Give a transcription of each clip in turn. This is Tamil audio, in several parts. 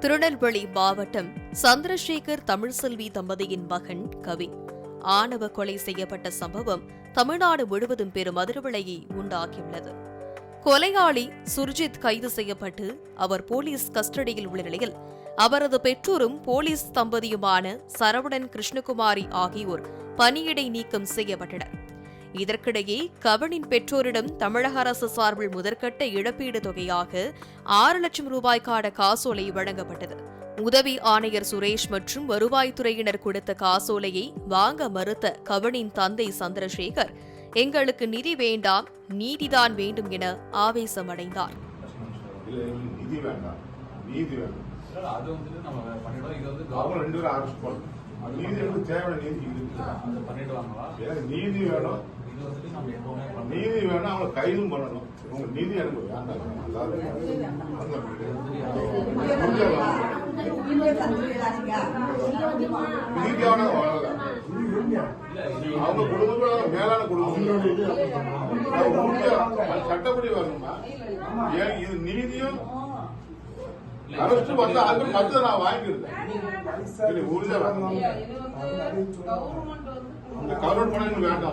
திருநெல்வேலி மாவட்டம் சந்திரசேகர் தமிழ்செல்வி தம்பதியின் மகன் கவி. ஆணவ கொலை செய்யப்பட்ட சம்பவம் தமிழ்நாடு முழுவதும் பெரும் அதிர்வலையை உண்டாக்கியுள்ளது. கொலையாளி சுர்ஜித் கைது செய்யப்பட்டு அவர் போலீஸ் கஸ்டடியில் உள்ள நிலையில் அவரது பெற்றோரும் போலீஸ் தம்பதியுமான சரவணன் கிருஷ்ணகுமாரி ஆகியோர் பணியிடை நீக்கம் செய்யப்பட்டனர். இதற்கிடையே கவனின் பெற்றோரிடம் தமிழக அரசு சார்பில் முதற்கட்ட இழப்பீடு தொகையாக ஆறு லட்சம் ரூபாய்க்கான காசோலை வழங்கப்பட்டது. உதவி ஆணையர் சுரேஷ் மற்றும் வருவாய்த்துறையினர் கொடுத்த காசோலையை வாங்க மறுத்த கவனின் தந்தை சந்திரசேகர் எங்களுக்கு நிதி வேண்டாம் நீதிதான் வேண்டும் என ஆவேசமடைந்தார். நீதி வேணும். நீதி வேணா அவங்க கைதும் பண்ணணும். உங்க நீதி எனக்கு வேண்டாம். அந்த நீதியான வாழல. அவங்க குடும்பம் மேலான குடும்பம். முடியாது. சட்டப்படி வரணுமா? ஏன் இது நீதியும் அரசு வந்து அது பத்து நான் வாங்கிடுறேன் இல்லை, உறுதியா அந்த இந்த கவர்மெண்ட் பணம் எனக்கு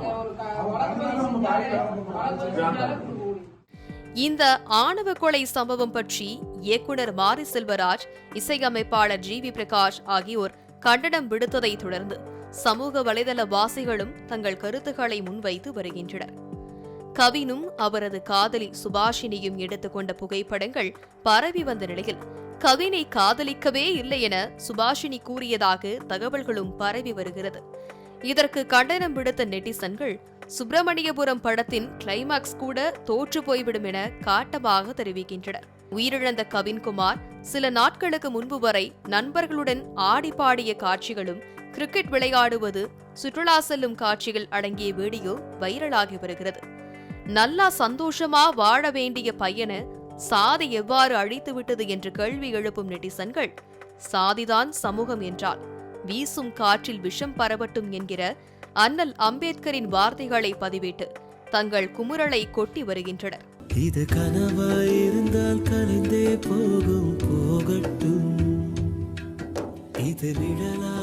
இந்த ஆணவ கொலை சம்பவம் பற்றி இயக்குனர் மாரி செல்வராஜ் இசையமைப்பாளர் ஜி வி பிரகாஷ் ஆகியோர் கண்டனம் விடுத்ததை தொடர்ந்து சமூக வலைதள வாசிகளும் தங்கள் கருத்துக்களை முன்வைத்து வருகின்றனர். கவினும் அவரது காதலி சுபாஷினியும் எடுத்துக்கொண்ட புகைப்படங்கள் பரவி வந்த நிலையில் கவினை காதலிக்கவே இல்லை என சுபாஷினி கூறியதாக தகவல்களும் பரவி வருகிறது. இதற்கு கண்டனம் விடுத்த நெட்டிசன்கள் சுப்பிரமணியபுரம் படத்தின் கிளைமாக்ஸ் கூட தோற்று போய்விடும் என காட்டமாக தெரிவிக்கின்றனர். உயிரிழந்த கவின்குமார் சில நாட்களுக்கு முன்பு வரை நண்பர்களுடன் ஆடி பாடிய காட்சிகளும் கிரிக்கெட் விளையாடுவது சுற்றுலா செல்லும் காட்சிகள் அடங்கிய வீடியோ வைரலாகி வருகிறது. நல்லா சந்தோஷமா வாழ வேண்டிய பையனை சாதி எவ்வாறு அழித்துவிட்டது என்று கேள்வி எழுப்பும் நெட்டிசன்கள். சாதிதான் சமூகம் என்றால் வீசும் காற்றில் விஷம் பரவட்டும் என்கிற அண்ணல் அம்பேத்கரின் வார்த்தைகளை பதிவிட்டு தங்கள் குமுறலை கொட்டி வருகின்றனர். இது கனவாயிருந்தால் கலைந்தே போகும் போகட்டும். இது நிழலா